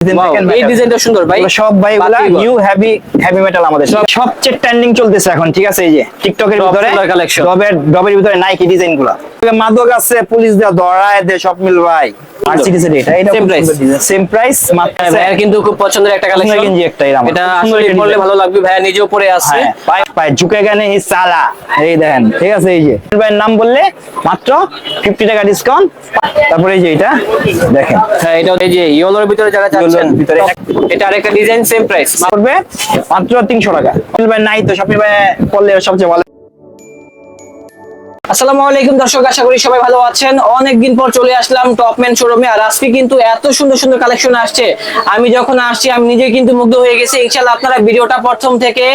এই। ডিজাইনটা সুন্দর ভাই। সব ভাই এগুলা নিউ হেভি হেভি মেটাল আমাদের। সবচেয়ে ট্রেন্ডিং চলতেছে এখন ঠিক আছে? এই যে টিকটকের ভিতরে ডবের ডবের ভিতরে নাইকি ডিজাইন মাদক আছে পুলিশ দেওয়া ধরায় দে সব মিল ভাই। মার্সিডিজের এটা এটা Same price। সেম প্রাইস মাত্র হ্যাঁ, কিন্তু খুব পছন্দের একটা কালেকশন গেঞ্জি একটা এরকম। এটা আসলে পরলে ভালো লাগবে ভাইয়া নিজেও পরে আছে হ্যাঁ, পায়ে পায়ে ঝুঁকে গেলে এই সালা। এই দেখেন ঠিক আছে এই যে। ভাইয়ের নাম বললে মাত্র ফিফটি টাকা ডিসকাউন্ট তারপরে এই যে এটা দেখেন। হ্যাঁ এটা এই যে ইয়েলোর ভিতরে যারা চাচ্ছেন ভিতরে। এটা আরেকটা ডিজাইন সেম প্রাইস করবে মাত্র তিনশো টাকা। ভাই নাই তো শপিং ভাই করলে সবচেয়ে ভালো। আসসালামু আলাইকুম দর্শক আশা করি সবাই ভালো আছেন। অনেকদিন পর চলে আসলাম টপম্যান শোরুমে আর আজকে কিন্তু এত সুন্দর সুন্দর কালেকশন আসছে। আমি যখন আসছি আমি নিজে কিন্তু মুগ্ধ হয়ে গেছি। ইনশাআল্লাহ আপনারা ভিডিওটা প্রথম থেকে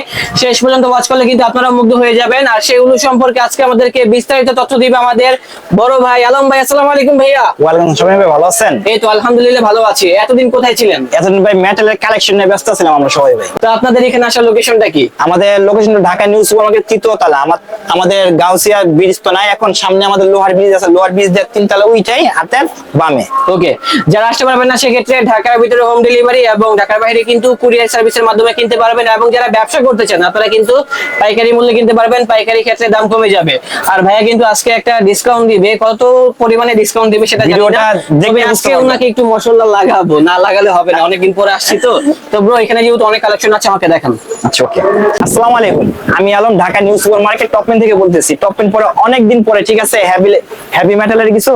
শেষ পর্যন্ত ওয়াচ করলে কিন্তু আপনারা মুগ্ধ হয়ে যাবেন। আর সেগুলো সম্পর্কে আজকে আমাদেরকে বিস্তারিত তথ্য দিবে আমাদের বড় ভাই আলম ভাই। আসসালামু আলাইকুম ভাইয়া। ওয়ালাইকুম আসসালাম ভাই ভালো আছেন? এই তো আলহামদুলিল্লাহ ভালো আছি। এতদিন কোথায় ছিলেন? এতদিন ভাই মেটালের কালেকশন নিয়ে ব্যস্ত ছিলাম আমরা সবাই ভাই। তো আপনাদের এখানে আসার লোকেশনটা কি? আমাদের location Dhaka new super market তৃতীয়তলা। আমার আমাদের গাউসিয়া ব্রিজ তো নাই এখন সামনে আমাদের লোহার ব্রিজ আছে। লোহার ব্রিজ দিয়ে তিনতলা উইটাই হাতের বামে। ওকে যারা আসতে পারবেন না সেক্ষেত্রে ঢাকার ভিতরে হোম ডেলিভারি এবং ঢাকার বাইরে কিন্তু কুরিয়ার সার্ভিসের মাধ্যমে কিনতে পারবেন এবং যারা ব্যবসা করতে চান আপনারা কিন্তু পাইকারি মূল্যে কিনতে পারবেন পাইকারি ক্ষেত্রে দাম কমে যাবে। আর ভাইয়া কিন্তু আজকে একটা ডিসকাউন্ট দিবে কত পরিমাণে ডিসকাউন্ট দিবে সেটা জানি না। তবে আজকে। ওনাকে একটু মশলা লাগাবো না লাগালে হবে না অনেকদিন পরে আসছি তো। তো ব্রো এখানে যেহেতু অনেক কালেকশন আছে আমাকে দেখান। আচ্ছা ওকে আসসালামু আলাইকুম। আমি Alam Dhaka new super market Topmen থেকে বলতেছি। টপমেন পরে অনেক দিন পরে ঠিক আছে? হেভি হেভি মেটালের কিছু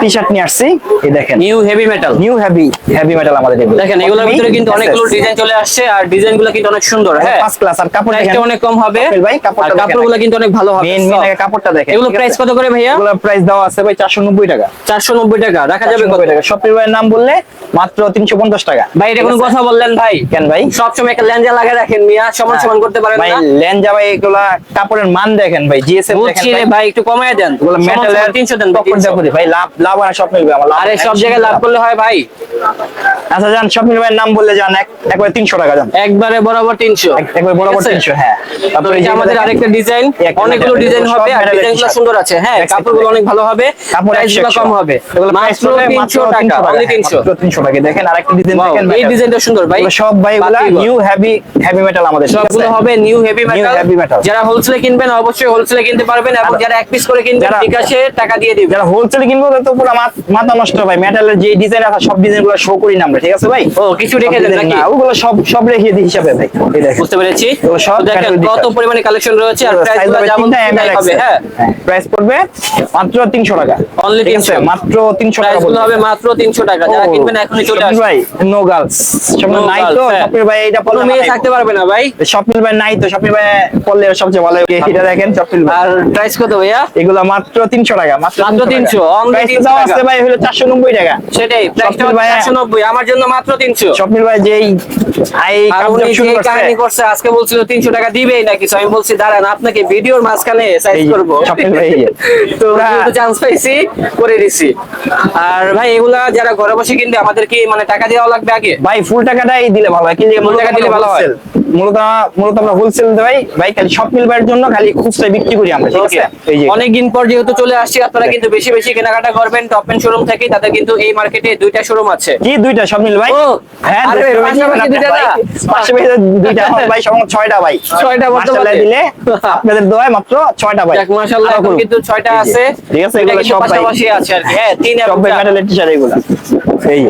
টি শার্ট নিয়ে আসছি। এই দেখেন। New heavy metal new heavy heavy metal আমাদের এগুলো। দেখেন এগুলোর ভিতরে কিন্তু অনেকগুলো ডিজাইন চলে আসছে আর ডিজাইনগুলো কিন্তু অনেক সুন্দর হ্যাঁ? ফার্স্ট ক্লাস আর কাপড় দেখেন। অনেক কম হবে ভাই, কাপড়টা কাপড়গুলো কিন্তু অনেক ভালো হবে মেন মেন কাপড়টা দেখেন এগুলো প্রাইস কত করে ভাইয়া? এগুলোর প্রাইস দেওয়া আছে ভাই 490 টাকা। চারশো নব্বই টাকা রাখা যাবে কত। টাকা। শপিং নাম বললে মাত্র 350 টাকা। ভাই এটা কোনো কথা বললেন ভাই? কেন ভাই? সবসময় একটা ল্যাঞ্জা লাগা রাখেন মিয়া সমান সমান করতে পারেন ভাই না। লেনজা ভাই এগুলা কাপড়ের মান দেখেন ভাই জিএসএম দেখেন ভাই। ভাই একটু কমায় দেন। এগুলো মেটালের 300 দেন ভাই, 300 ভাই লাভ লাভ আর সব মিলবে আমার আরে সব জায়গায় লাভ করলে হয় ভাই। আচ্ছা জান শপিং ভাইয়ের নাম বললে এক একবারে 300 টাকা জান একবারে বরাবর তিনশো। এক- একবারে বরাবর 300 হ্যাঁ। তারপরে এই যে আমাদের আরেকটা ডিজাইন অনেকগুলো ডিজাইন হবে আর ডিজাইনগুলো সুন্দর আছে। হ্যাঁ. কাপড়গুলো অনেক ভালো হবে। কাপড় প্রাইসগুলো 100 কম হবে। মাত্র পড়বে তিনশো টাকা টাকা, অনলি হ্যাঁ, তিনশো। মাত্র 300 টাকা দেখেন আরেকটা ডিজাইন দেখেন এই ডিজাইনটা সুন্দর ভাই। সব ভাই এগুলা নিউ হেভি হেভি মেটাল আমাদের সবগুলো হবে নিউ হেভি মেটাল। যারা হোলসেলে কিনবেন অবশ্যই হোলসেলে কিনতে পারবেন এবং যারা এক পিস করে কিনবেন বিকাশে টাকা দিয়ে দিবেন। যারা হোলসেল কিনবো তাদের তো পুরো মাথা নষ্ট ভাই। মেটালের যে ডিজাইন আছে সব ডিজাইনগুলো শো করি না আমরা ঠিক আছে ভাই? ও কিছু রেখে দেন নাকি? ওগুলো সব সব রেখে দিই হিসাবে ভাই। বুঝতে পেরেছি। সব দেখেন কত পরিমাণে কালেকশন রয়েছে আর প্রাইস Size গুলো হবে যেমন হবে হ্যাঁ। প্রাইস পড়বে মাত্র 300 টাকা। আছে? 300 মাত্র 300 টাকা হবে মাত্র 300 টাকা। যারা কিনবেন এখনই চলে স্বপ্নিল ভাই নো গার্লস নাই তো হ্যাঁ। ভাই এটা পড়লে মেয়ে থাকতে পারবে না ভাই। স্বপ্নিল ভাই নাই তো স্বপ্নিল ভাই পড়লে সবচেয়ে ভালো এটা দেখেন স্বপ্নিল ভাই। আর প্রাইস কত ভাইয়া? এগুলো মাত্র 300 টাকা মাত্র মাত্র 300, only 300 টাকা। আছে ভাই হলো 490 টাকা। সেটাই প্রাইসটা 490 আমার জন্য মাত্র 300 স্বপ্নিল ভাই যেই আই আর উনি কাপড় শুরু যে করছে। কাহিনী করছে আজকে বলছিল 300 টাকা দিবেই নাকি আমি বলছি দাঁড়ান আপনাকে ভিডিওর মাঝখানে সাইজ করব। স্বপ্নিল ভাই তো চান্স পাইছি করে দিছি। আর ভাই এগুলা যারা ঘরে বসে কিনবে আমাদের কি মানে টাকা দেওয়া লাগবে আগে? ভাই ফুল টাকাটাই দিলে ভালো হয় কিন্তু ফুল টাকা দিলে ভালো হয়। মূলত মূলত আমরা হোলসেল দেই ভাই খালি সব মিলবার জন্য খালি খুচরা বিক্রি করি আমরা ঠিক আছে? এই যে। অনেকদিন পর যেহেতু চলে আসছি আপনারা কিন্তু বেশি বেশি কেনাকাটা করবেন টপ এন্ড শোরুম থেকে তাদের কিন্তু এই মার্কেটে দুইটা শোরুম আছে। কি দুইটা সব মিল ভাই? হ্যাঁ আরে দুইটা পাশাপাশি দুইটা না? পাশাপাশি দুইটা ভাই সব দিলে আপনাদের দোয়ায় মাত্র ভাই। মাশাআল্লাহ। কিন্তু আছে। ঠিক আছে এটা এগুলো সব পাশাপাশি আছে আর কি। হ্যাঁ তিন সব এবং ভাই মেটালের টি-শার্ট এগুলো। এই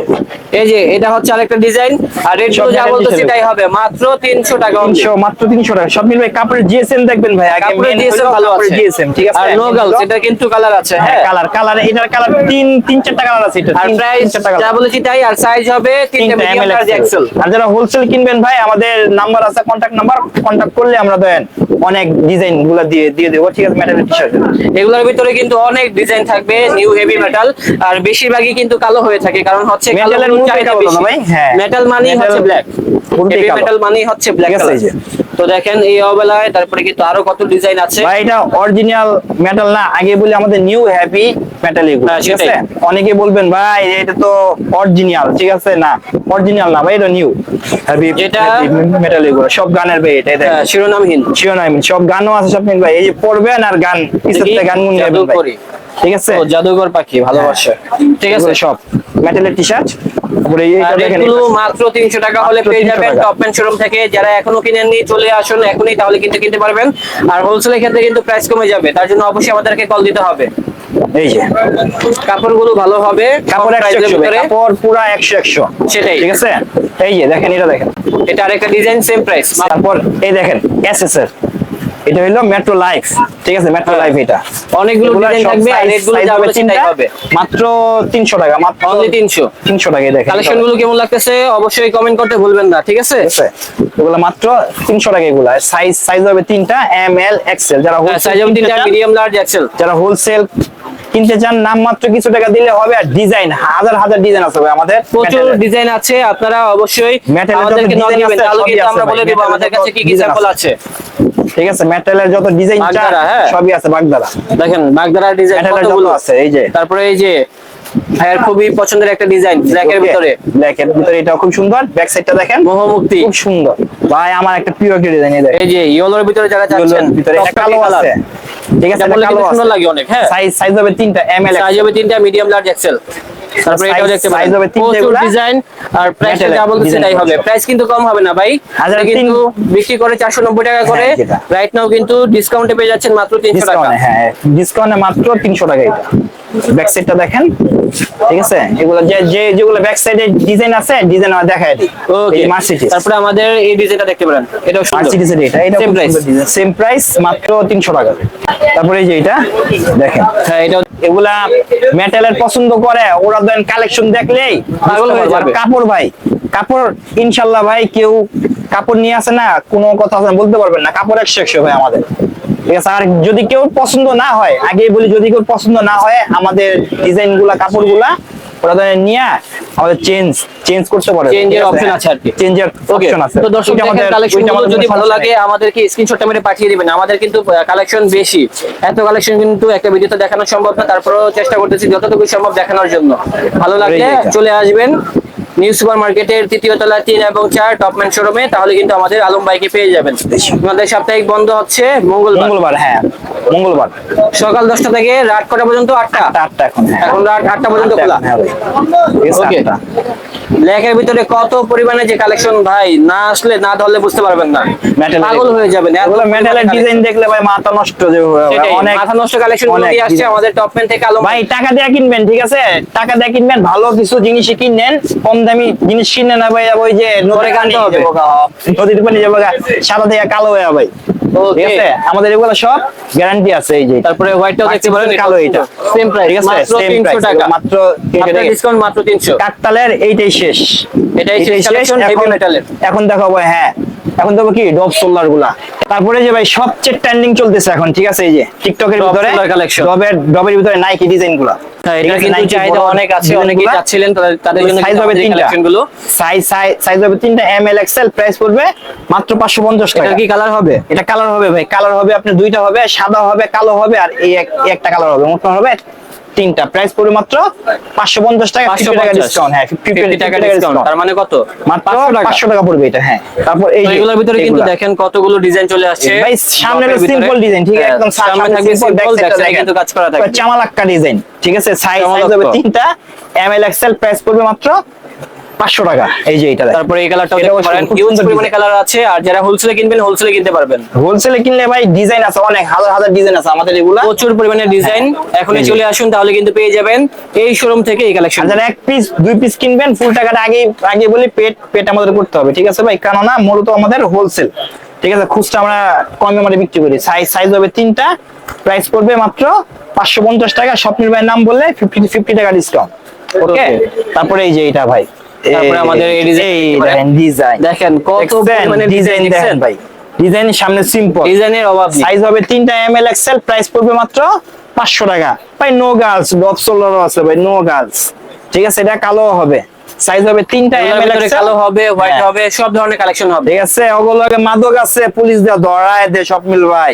এই যে এটা হচ্ছে আরেকটা ডিজাইন। আর রেট সব যা metal বলতো হবে। মাত্র 300 টাকা 300 মাত্র 300 টাকা। সব মিল ভাই কাপড়ের জিএসএম দেখবেন ভাই আগে কাপড়ের main ভালো আছে। জিএসএম ঠিক আছে? আর নো গার্লস এটা কিন্তু কালার আছে হ্যাঁ কালার কালার এটার কালার তিন তিন চারটা কালার আছে এটা আর প্রাইস যা বলেছি তাই আর সাইজ হবে তিনটা তিনটা মিডিয়াম ML এক্সেল আর যারা হোলসেল কিনবেন ভাই আমাদের নাম্বার আছে কন্টাক্ট নাম্বার কন্টাক্ট করলে আমরা দেন অনেক ডিজাইনগুলা দিয়ে দিয়ে দেবো ঠিক আছে মেটালের টি শার্ট এগুলোর ভিতরে কিন্তু অনেক ডিজাইন থাকবে নিউ হেভি মেটাল আর বেশিরভাগই কিন্তু কালো হয়ে থাকে কারণ হচ্ছে কালো না ভাই? হ্যাঁ। মেটাল Metal হচ্ছে ব্ল্যাক হেভি মেটাল মানেই হচ্ছে ব্ল্যাক কালার। তো দেখেন এই অবেলায় তারপরে কিন্তু আরও কত ডিজাইন আছে। ভাই এটা অরিজিনাল মেটাল না আগে বলি আমাদের নিউ হ্যাপি মেটাল এগুলো হ্যাঁ, ঠিক আছে? অনেকে বলবেন ভাই এটা তো অরিজিনাল ঠিক আছে? না অরিজিনাল না ভাই এটা নিউ হ্যাপি যেটা- মেটাল এগুলো সব গানের ভাই এটা এটা। হ্যাঁ, শিরোনামহীন। শিওনাইম সব গানও আছে সব ভাই। এই যে পড়বেন আর গান গান গুন গাইবেন ভাই ঠিক আছে? জাদুঘর পাখি ভালোবাসা। ঠিক আছে। সব। মেটালের টি শার্ট তারপরে এইটা দেখেন এগুলো মাত্র তিনশো টাকা হলে পেয়ে যাবেন টাকা। টপম্যান শোরুম থেকে। যারা এখনও কিনেননি চলে আসুন এখনই তাহলে কিন্তু কিনতে পারবেন। আর হোলসেলের ক্ষেত্রে কিন্তু প্রাইস কমে যাবে। তার জন্য অবশ্যই আমাদেরকে কল দিতে হবে। এই যে। কাপড়গুলো ভালো হবে কাপড় কম একশো price এর একশো ভিতরে। কাপড় পুরা একশো একশো। সেটাই। ঠিক আছে? এই যে দেখেন এটা দেখেন। এটা আরেকটা ডিজাইন সেম প্রাইস তারপর এই দেখেন এসএসএর এটা হলো মেট্রো লাইফ ঠিক আছে? মেট্রো লাইফ এটা। অনেকগুলো ডিজাইন থাকবে আর রেটগুলো size যা হবে মাত্র তিনশো টাকা মাত্র অনলি তিনশো। তিনশো টাকা এই দেখেন। কালেকশনগুলো কেমন লাগতেছে অবশ্যই কমেন্ট করতে ভুলবেন না ঠিক আছে? এগুলো মাত্র তিনশো টাকা এগুলা। সাইজ সাইজ হবে তিনটা এম এল এক্সেল যারা হোলসেল সাইজ হবে তিনটা মিডিয়াম লার্জ এক্সেল যারা হোলসেল কিনতে চান নাম মাত্র কিছু টাকা দিলে হবে আর ডিজাইন হাজার হাজার ডিজাইন আছে ভাই আমাদের। প্রচুর ডিজাইন আছে আপনারা অবশ্যই আমাদেরকে নক দিবেন তাহলে আমরা বলে দিব আমাদের কাছে কি কি স্যাম্পল আছে। ঠিক আছে? মেটালের যত ডিজাইন হ্যাঁ। সবই আছে বাগদারা দেখেন বাগদারা ডিজাইন কতগুলো? আছে এই যে। তারপরে এই যে ভাইয়ের খুবই পছন্দের একটা ডিজাইন ভিতরে। ব্ল্যাক এর ভিতরে এটা খুব সুন্দর। ব্যাক সাইডটা দেখেন মোহমুক্তি। খুব সুন্দর। ভাই আমার একটা প্রিয় একটা ডিজাইন এই যে ইয়েলোর ভিতরে যারা এর ভিতরে এটা কালো আছে। ঠিক আছে কালো সুন্দর লাগে অনেক হ্যাঁ। সাইজ সাইজ হবে তিনটা এম এল সাইজ হবে তিনটা মিডিয়াম লার্জ এক্সেল তারপরে এটাও দেখতে পারেন। প্রচুর। ডিজাইন আর প্রাইস যা বলতে design সেটাই হবে প্রাইস কিন্তু কম হবে না ভাই। হাজার কিন্তু বিক্রি করে চারশো নব্বই টাকা করে। হ্যাঁ, রাইট নাও কিন্তু ডিসকাউন্টে পেয়ে যাচ্ছেন মাত্র তিনশো টাকা। হ্যাঁ ডিসকাউন্টে মাত্র তিনশো টাকা এটা। ব্যাক সাইডটা দেখেন। ঠিক আছে? এগুলো যে যে যেগুলো ব্যাক সাইডে ডিজাইন আছে ডিজাইন দেখাই দিই। ওকে মার্সিডিজ তারপরে আমাদের এই ডিজাইনটা দেখতে পারেন। এটাও সুন্দর। মার্সিডিজের এটা এটা সেম প্রাইস সেম প্রাইস মাত্র তিনশো টাকা। তারপরে এই যে এটা দেখেন। হ্যাঁ এটাও এগুলা মেটালের পছন্দ করে ওরা দেন কালেকশন দেখলেই পাগল হয়ে যাবে। কাপড় ভাই কাপড় ইনশাল্লাহ ভাই কেউ কাপড় নিয়ে আসে না কোনো কথা আছে বলতে পারবেন না। কাপড় একশো একশো ভাই আমাদের। ঠিক আছে আর যদি কেউ পছন্দ না হয় আগে বলি যদি কেউ পছন্দ না হয় আমাদের ডিজাইনগুলা কাপড়গুলা ওরা নিয়ে আমাদের চেঞ্জ চেঞ্জ করতে পারে। চেঞ্জের অপশন আছে? আর কি। চেঞ্জের অপশন আছে। তো দর্শক আমাদের- কালেকশন যদি ভালো লাগে। আমাদেরকে স্ক্রিনশটটা মেরে পাঠিয়ে দিবেন। আমাদের কিন্তু কালেকশন বেশি। এত কালেকশন কিন্তু একটা ভিডিওতে দেখানো সম্ভব না তারপরেও চেষ্টা করতেছি যতটুকু সম্ভব দেখানোর জন্য। ভালো লাগলে। চলে আসবেন। নিউ সুপার মার্কেটের তৃতীয় তলা তিন এবং চার টপম্যান শোরুমে তাহলে কিন্তু আমাদের আলম বাইকে পেয়ে যাবেন। আমাদের সাপ্তাহিক বন্ধ হচ্ছে মঙ্গলবার। মঙ্গলবার হ্যাঁ মঙ্গলবার। সকাল দশটা থেকে রাত কটা পর্যন্ত? আটটা। আটটা এখন হ্যাঁ। এখন রাত আটটা পর্যন্ত খোলা। হ্যাঁ ওকে লেখের ভিতরে কত পরিমাণে যে কালেকশন ভাই না আসলে না ধরলে বুঝতে পারবেন না। পাগল হয়ে যাবেন। এগুলো মেটালের ডিজাইন দেখলে ভাই মাথা নষ্ট যে হয়ে যাবে। অনেক মাথা নষ্ট কালেকশনগুলো আসছে। আমাদের টপম্যান থেকে আলো ভাই টাকা দিয়ে কিনবেন ঠিক আছে? টাকা দিয়ে কিনবেন ভালো কিছু জিনিস কিনেন কম দামি জিনিস কিনে না ভাই ওই যে নদীর কিনতে হবে। যাব নদীর পানি যাব সাদা থেকে কালো হয়ে ভাই ঠিক আছে? আমাদের এগুলো সব গ্যারান্টি আছে এই যে। তারপরে হোয়াইটটাও দেখতে পারেন কালো এটা। সেম প্রাইস ঠিক আছে? সেম প্রাইস টাকা। মাত্র 300 টাকা। ডিসকাউন্ট মাত্র 300 কাকতালের এইটাই শেষ। এটাই শেষ এখন দেখাবো হ্যাঁ। এখন দেখো কি ডব সোলারগুলা। তারপরে যে ভাই সবচেয়ে ট্রেন্ডিং চলতেছে এখন ঠিক আছে এই যে টিকটকের ভিতরে। ডবের ডবের ভিতরে নাইকি ডিজাইনগুলা। এটা কিন্তু Nike অনেক আছে অনেকেই চাচ্ছিলেন তাদের- তাদের জন্য সাইজ হবে তিনটা। কালেকশনগুলো। সাইজ সাইজ হবে তিনটা এম এল এক্সেল প্রাইস পড়বে মাত্র পাঁচশো পঞ্চাশ টাকা। এটা কি কালার হবে? এটা কালার হবে ভাই কালার হবে আপনার দুইটা হবে সাদা হবে কালো হবে আর এই এই একটা কালার হবে। মোট হবে তিনটা। প্রাইস পড়বে মাত্র পাঁচশো পঞ্চাশ টাকা 50 টাকা ডিসকাউন্ট হ্যাঁ ফিফটি 50 টাকা ডিসকাউন্ট তার মানে কত? মাত্র 500 টাকা। পড়বে এটা হ্যাঁ। তারপর এই এগুলোর ভিতরে কিন্তু দেখেন কতগুলো ডিজাইন চলে আসছে। ভাই সামনে সিম্পল ডিজাইন ঠিক আছে? হ্যাঁ, একদম সামনে থাকবে সিম্পল ব্যাক সাইডে কিন্তু কাজ করা থাকবে চামালাক্কা ডিজাইন ঠিক আছে? সাইজ সাইজ হবে তিনটা। এম এল এক্সেল প্রাইস পড়বে মাত্র পাঁচশো টাকা। এই যে এটা তারপরে এই কালারটাও দেখতে পারেন। হিউজ পরিমাণে কালার আছে আর যারা হোলসেলে কিনবেন হোলসেলে কিনতে পারবেন। হোলসেলে কিনলে ভাই ডিজাইন আছে অনেক হাজার হাজার ডিজাইন আছে আমাদের এগুলা। প্রচুর পরিমাণে ডিজাইন এখনই চলে আসুন তাহলে কিন্তু পেয়ে যাবেন এই শোরুম থেকে এই কালেকশন যারা এক পিস দুই পিস কিনবেন ফুল টাকাটা আগে আগে বলি পেট পেট আমাদের করতে হবে ঠিক আছে ভাই? কেননা মূলত আমাদের হোলসেল ঠিক আছে খুচরা আমরা কমে মানে বিক্রি করি। সাইজ সাইজ হবে তিনটা প্রাইস পড়বে মাত্র পাঁচশো পঞ্চাশ টাকা। স্বপ্নিল ভাইয়ের নাম বললে ফিফটি ফিফটি টাকা ডিসকাউন্ট ওকে তারপরে এই যে এটা ভাই। তারপরে আমাদের এই ডিজাইন দেখেন কত পরিমাণে ডিজাইন দেখেন ভাই। সামনে সিম্পল ডিজাইনের অভাব সাইজ হবে তিনটা এম এল এক্সেল প্রাইস পড়বে মাত্র পাঁচশো টাকা। ভাই নো গার্লস ডপ সোলারও আছে ভাই নো গার্লস ঠিক আছে এটা কালো হবে। সাইজ হবে তিনটা এম এগুলোর এল কালো হবে হোয়াইট হবে সব ধরনের কালেকশন হবে। ঠিক আছে ওগুলোকে মাদক আছে পুলিশ দিয়ে ধরায় দে সব মিল ভাই।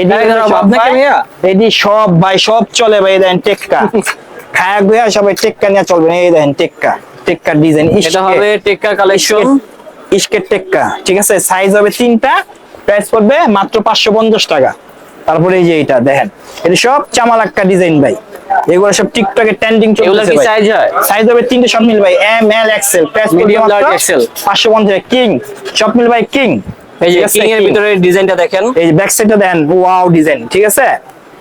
এডি সব ভাইয়া? এডি সব ভাই সব চলে ভাই দেন টেক্কা। খায়া গুয়া সবাই টেক্কা নিয়ে চলবে এই দেন টেক্কা। টেক্কা ডিজাইন এটা হবে টেক্কা কালেকশন ইস্কের টেক্কা ঠিক আছে? সাইজ হবে তিনটা প্রাইস পড়বে মাত্র পাঁচশো পঞ্চাশ টাকা। তারপরে এই যে এটা দেখেন। এটা সব চামালাক্কা ডিজাইন ভাই। এগুলো সব টিকটকে ট্রেন্ডিং এগুলো কি সাইজ হয়? সাইজ হবে তিনটে সব মিল ভাই। M L XL price large, XL পাঁচশো পঞ্চাশ কিং সব মিল ভাই কিং এই যে কিং এর ভিতরে ডিজাইনটা দেখেন। এই যে ব্যাক সাইডটা দেন ওয়াও ডিজাইন ঠিক আছে?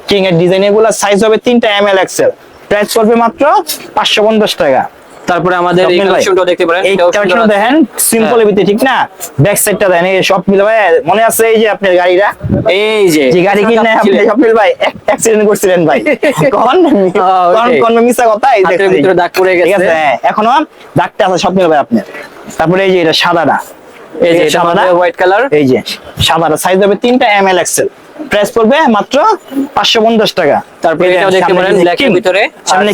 কিং এর ডিজাইন এগুলো সাইজ হবে তিনটা এম এল এক্সেল প্রাইস পড়বে মাত্র পাঁচশো পঞ্চাশ টাকা। তারপরে আমাদের এই স্বপ্নিল কালেকশনটাও দেখতে পারেন। এই কালেকশন। দেখেন সিম্পল হ্যাঁ। ভিতরে ঠিক না? ব্যাক সাইডটা দেন এই সব মিল ভাই মনে আছে এই যে আপনার গাড়িটা? এই যে। যে গাড়ি কিনে আপনি সপিল ভাই অ্যাক্সিডেন্ট করছিলেন ভাই। কোন কোন কোন মিছা কথা এই দেখছেন। ভিতরে দাগ পড়ে ঠিক গেছে। আছে হ্যাঁ, এখনও দাগটা আছে সপিল ভাই আপনার। তারপরে এই যে এটা সাদাটা। এই যে আমাদের হোয়াইট কালার এই যে সাদাটা সাইজ হবে তিনটা এম এল এক্সেল প্রাইস পড়বে মাত্র পাঁচশো পঞ্চাশ টাকা। তারপরে এটাও দেখতে সামনে পারেন ভিতরে।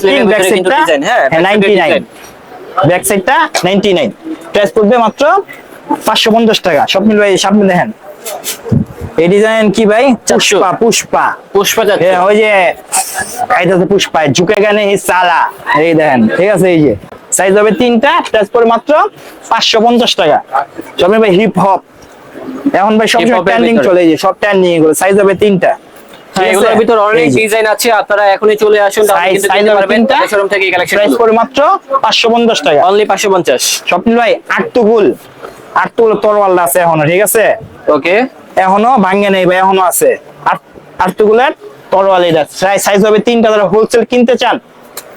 কিং ব্যাক সাইডটা হ্যাঁ ব্যাক সাইডটা নাইনটি নাইন প্রাইস পড়বে মাত্র পাঁচশো পঞ্চাশ টাকা। স্বপ্নিল ভাই সামনে দেখেন। এই ডিজাইন কি ভাই। পুষ্পা পুষ্পা। পুষ্পা যাচ্ছে ওই যে আইতাছে পুষ্পা। ঝুঁকে গানে সালা। এই দেখেন ঠিক আছে এই যে। সাইজ হবে তিনটা প্রাইস পড়বে মাত্র পাঁচশো পঞ্চাশ টাকা। স্বপ্নিল ভাই হিপ হপ এখন ভাই সব ভিতরে। চলে এই যে সব ট্রেন্ডিং এগুলো সাইজ হবে তিনটা। হ্যাঁ এগুলোর ভিতর অনেক ডিজাইন আছে আপনারা এখনই চলে আসুন শোরুম থেকে কালেকশন প্রাইস পড়বে মাত্র পাঁচশো পঞ্চাশ টাকা। অনলি 550 স্বপ্নিল ভাই আটটুকুল। আটটুকুল তরওয়াল আছে এখনও ঠিক আছে? ওকে। এখনও ভাঙ্গে নেই ভাই এখনও আছে। আট- আটটুকুলের তরোয়াল এটা সাইজ হবে তিনটা যারা হোলসেল কিনতে চান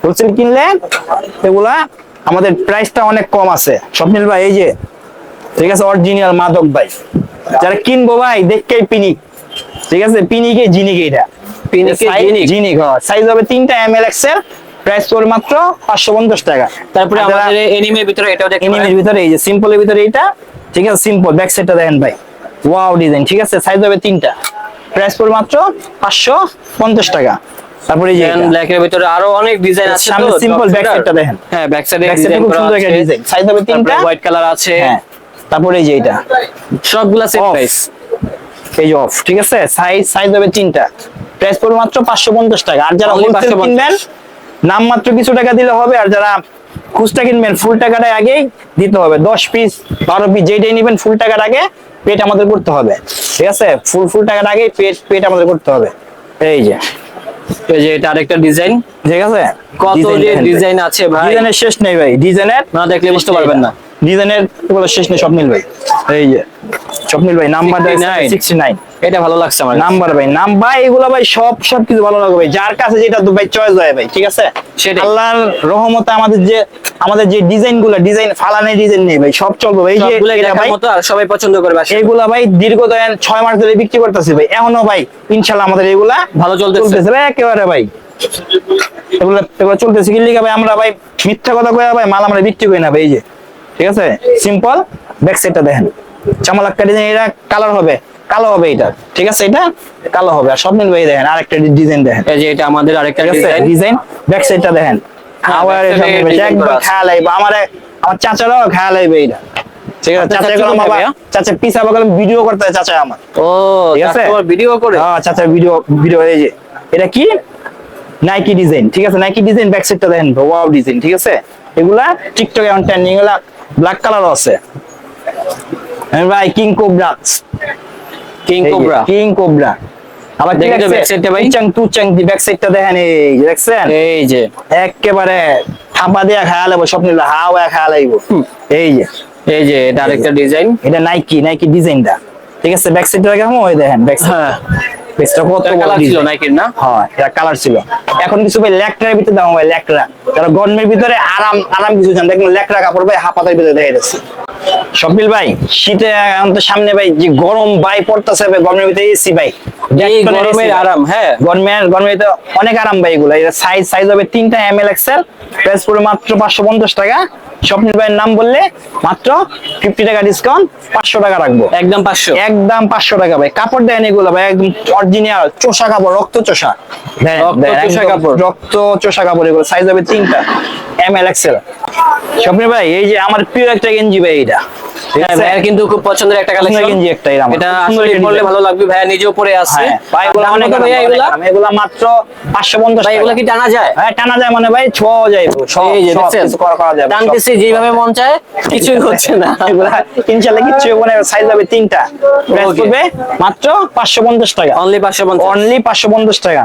হোলসেল কিনলে এগুলা আমাদের প্রাইসটা অনেক কম আছে। স্বপ্নিল ভাই এই যে ঠিক আছে অরিজিনাল মাদক ভাই। যারা কিনবো ভাই দেখকেই পিনিক। ঠিক আছে পিনিকে জিনিক এটা। পিনিকে জিনিক। জিনিক সাইজ হবে তিনটা এম এল এক্সেল প্রাইস মাত্র পাঁচশো পঞ্চাশ টাকা। তারপরে আমাদের এনিমের ভিতরে এটাও দেখতে এনিমের পারেন। ভিতরে এই যে সিম্পলের ভিতরে এইটা ঠিক আছে সিম্পল ব্যাক সাইডটা দেখেন ভাই। ওয়াও ডিজাইন ঠিক আছে সাইজ হবে তিনটা। প্রাইস মাত্র পাঁচশো পঞ্চাশ টাকা। তারপরে এই যে ব্ল্যাক এর ভিতরে আরও অনেক ডিজাইন আছে সামনে তো simple top back shooter। side টা দেখেন। হ্যাঁ ব্যাক সাইডে ডিজাইন করা আছে। Size হবে তিনটা। হোয়াইট কালার আছে। হ্যাঁ। তারপরে এই যে এটা। সবগুলা সেম প্রাইস এই অফ ঠিক আছে? সাইজ সাইজ হবে তিনটা। প্রাইস পড়বে মাত্র পাঁচশো পঞ্চাশ টাকা। আর যারা হোলসেল কিনবেন নাম মাত্র কিছু টাকা দিলে হবে। আর যারা খুচরা কিনবেন ফুল টাকাটা আগেই দিতে হবে। দশ পিস বারো পিস যেটাই নেবেন ফুল টাকার আগে পেট আমাদের করতে হবে। ঠিক আছে? ফুল ফুল টাকার আগে পেট পেট আমাদের করতে হবে। এই যে। এই যে এটা আরেকটা ডিজাইন ঠিক আছে? কত যে ডিজাইন আছে ভাই। ডিজাইনের শেষ নেই ভাই। ডিজাইনের না দেখলে বুঝতে পারবেন না। ডিজাইনের এগুলো শেষ নেই এই যে নাম্বার সিক্সটি নাইন এটা ভালো লাগছে আমার নাম্বার ভাই নাম্বার এগুলো ভাই সব সব কিছু ভালো লাগবে যার কাছে যেটা ভাই চয়েস হয় ভাই ঠিক আছে? সেটাই। আল্লাহর রহমতে আমাদের যে আমাদের যে ডিজাইনগুলো ডিজাইন ফালানের ডিজাইন নেই ভাই সব চলবে ভাই। যে সবাই পছন্দ করবে আসলে। ভাই দীর্ঘ দয়ান ছয় মাস ধরে বিক্রি করতেছি ভাই। এখনও ভাই ইনশাল্লাহ আমাদের এগুলা ভালো চলতেছে। চলতেছে ভাই একেবারে ভাই। এগুলো এগুলো চলতেছে কি লিগা ভাই আমরা ভাই মিথ্যা কথা কয়ে ভাই মাল আমরা বিক্রি করি না ভাই এই যে। ঠিক আছে? সিম্পল ব্যাক সাইডটা দেখেন। চামালাক্কা ডিজাইন এটা কালার হবে। কালো হবে এটা। ঠিক আছে? এটা কালো হবে। আর স্বপ্নিল ভাই দেখেন আরেকটা ডিজাইন দেখেন। এই যে এটা আমাদের আরেকটা আছে? ডিজাইন ব্যাক সাইডটা দেখেন। হ্যাঁ, আবার একবার। খেয়াল আইবো। আমার আমার চাচারাও খেয়াল আইবে এটা ঠিক আছে চাচা গেলাম কোথায় চাচা পিসা বাগালে ভিডিও করতে চাচা আমার। ও ঠিক আছে? কাস্টমার ভিডিও করে? হ্যাঁ চাচা ভিডিও ভিডিও এই যে। এটা কি? নাইকি ডিজাইন ঠিক আছে? নাইকি ডিজাইন ব্যাক সাইডটা দেখেন। ওয়াও ডিজাইন ঠিক আছে? এগুলা টিকটক এখন ট্রেন্ডিং এগুলা ব্ল্যাক কালারও আছে। এই ভাই king cobra king cobra king cobra আবার কি লাগছে? back side টা ভাই। তুচাং তুচাং দি ব্যাক সাইডটা দেখেন এই দেখছেন? এই যে। একেবারে থাপা দিয়া খায়া লাগবো স্বপ্ন হাওয়া খায়া লাগবো এই যে। এই যে এটা আরেকটা ডিজাইন এটা নাইকি নাইকি ডিজাইনটা ঠিক আছে ব্যাক সাইডটা কেমন ওই দেখেন ব্যাক সাইড হ্যাঁ কত কালার ছিল নাইকির না? হ্যাঁ এটা কালার ছিল। এখন কিছু ভাই ল্যাকটার ভিতরে দাম ভাই ল্যাকড়া। যারা গরমের ভিতরে আরাম আরাম কিছু চান। দেখবেন ল্যাকড়া কাপড় ভাই হাফাতের ভিতরে দেখে যাচ্ছে সবিল ভাই শীতে এখন তো সামনে ভাই যে গরম বাই পড়তেছে ভাই গরমের ভিতরে এসি ভাই। গরমের আরাম হ্যাঁ। গরমের গরমের ভিতরে অনেক আরাম ভাই এগুলো। এটা সাইজ সাইজ হবে তিনটা এম এল এক্সেল প্রাইস পড়বে মাত্র পাঁচশো পঞ্চাশ টাকা। স্বপ্নিল ভাইয়ের নাম বললে মাত্র ফিফটি টাকা ডিসকাউন্ট পাঁচশো টাকা রাখব। একদম পাঁচশো। একদম পাঁচশো টাকা ভাই। কাপড় দেন এগুলো ভাই একদম অরিজিনাল চোষা কাপড় রক্ত চোষা। কাপড়। রক্ত চোষা কাপড় এগুলো। সাইজ হবে তিনটা। এম এল এক্সেল স্বপ্ন ভাই এই যে আমার প্রিয় একটা গেঞ্জি ভাই এটা ঠিক হ্যাঁ আছে? ভাইয়ার কিন্তু খুব পছন্দের একটা কালেকশন গেঞ্জি একটা আমার। এটা আসলে পরলে ভালো লাগবে। ভাইয়া নিজেও পরে আছে হ্যাঁ, ভাই এগুলো অনেক ভাইয়া দাম, এগুলা? অনেক দাম। এগুলা মাত্র পাঁচশো পঞ্চাশ ভাই এগুলা কি টানা যায়? হ্যাঁ টানা যায় মানে ভাই ছোঁয়া যায় সব এই যে দেখছেন করা করা যাবে টানতেছি যেভাবে মন চায় কিছুই হচ্ছে না। এগুলা সাইজ হবে তিনটা। প্রাইস. মাত্র টাকা। অনলি পাঁচশো পঞ্চাশ। অনলি পাঁচশো পঞ্চাশ টাকা।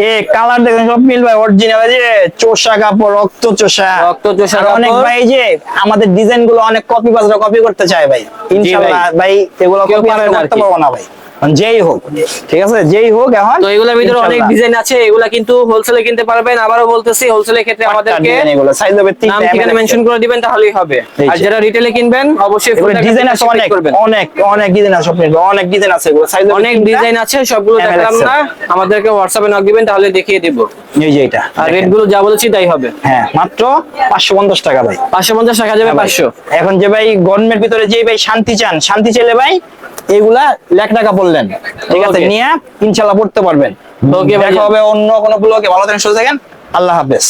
এ কালার দেখেন সব মিল ভাই অরিজিনাল যে চোষা কাপড় রক্ত চোষা। রক্ত চোষা অনেক। ভাই যে আমাদের ডিজাইনগুলো অনেক কপি বাজরা কপি করতে চায় ভাই। ইনশাআল্লাহ ভাই। এগুলো কপি আর করতে। পারব না ভাই। যেই হোক ঠিক আছে? যেই হোক এখন তো এগুলোর ভিতরে অনেক ডিজাইন আছে এগুলা কিন্তু হোলসেলে কিনতে পারবেন। আবারও বলতেছি হোলসেলের ক্ষেত্রে আমাদেরকে এগুলো সাইজ হবে নাম ঠিকানা মেনশন করে দিবেন তাহলেই হবে। আর যারা রিটেলে কিনবেন অবশ্যই ফুল ডিজাইন আছে অনেক অনেক অনেক ডিজাইন আছে আপনি অনেক ডিজাইন আছে এগুলো সাইজ অনেক ডিজাইন আছে সবগুলো দেখালাম না। আমাদেরকে হোয়াটসঅ্যাপে নক দিবেন তাহলে দেখিয়ে দিব। এই যে এটা আর রেটগুলো যা বলেছি তাই হবে। হ্যাঁ মাত্র পাঁচশো পঞ্চাশ টাকা ভাই। পাঁচশো পঞ্চাশ টাকা যাবে হ্যাঁ ভাই। পাঁচশো। এখন যে ভাই গরমের ভিতরে যে ভাই শান্তি চান শান্তি চাইলে ভাই এগুলা লাখ টাকা পড়লেন। ঠিক আছে? নিয়ে ইনশাল্লাহ পড়তে পারবেন। ওকে। দেখা হবে অন্য কোনো ব্লগে ভালো থাকেন সুস্থ থাকেন। আল্লাহ হাফেজ।